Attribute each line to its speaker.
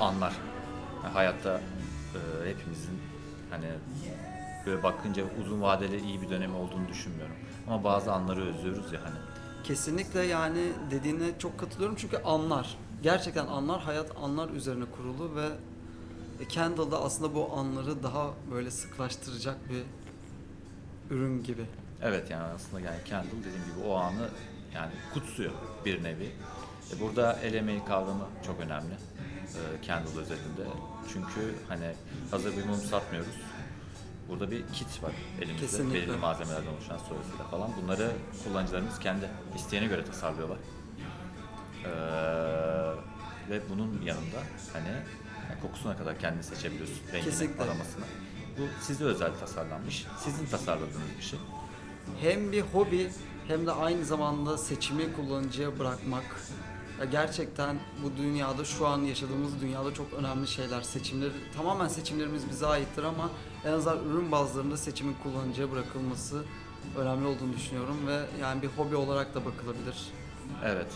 Speaker 1: anlar. Yani hayatta e, hepimizin hani böyle bakınca uzun vadeli iyi bir dönemi olduğunu düşünmüyorum. Ama bazı anları özlüyoruz ya hani.
Speaker 2: Kesinlikle yani dediğine çok katılıyorum çünkü anlar. Gerçekten anlar, hayat anlar üzerine kurulu ve Candle da aslında bu anları daha böyle sıklaştıracak bir ürün gibi.
Speaker 1: Evet yani aslında yani Candle dediğim gibi o anı yani kutsuyor bir nevi. E burada el emeği kavramı çok önemli. E, Candle özelinde. Çünkü hani hazır bir mum satmıyoruz. Burada bir kit var elimizde.
Speaker 2: Kesinlikle.
Speaker 1: Belirli malzemelerden oluşan sonrasıyla falan. Bunları kullanıcılarımız kendi isteğine göre tasarlıyorlar. E, ve bunun yanında hani yani kokusuna kadar kendini seçebiliyorsun. Rengini,
Speaker 2: Kesinlikle.
Speaker 1: aromasını. Bu size özel tasarlanmış. Sizin tasarladığınız bir şey.
Speaker 2: Hem bir hobi hem de aynı zamanda seçimi kullanıcıya bırakmak. Ya gerçekten bu dünyada şu an yaşadığımız dünyada çok önemli şeyler. Seçimler tamamen seçimlerimiz bize aittir ama en azından ürün bazlarında seçimin kullanıcıya bırakılması önemli olduğunu düşünüyorum ve yani bir hobi olarak da bakılabilir.
Speaker 1: Evet.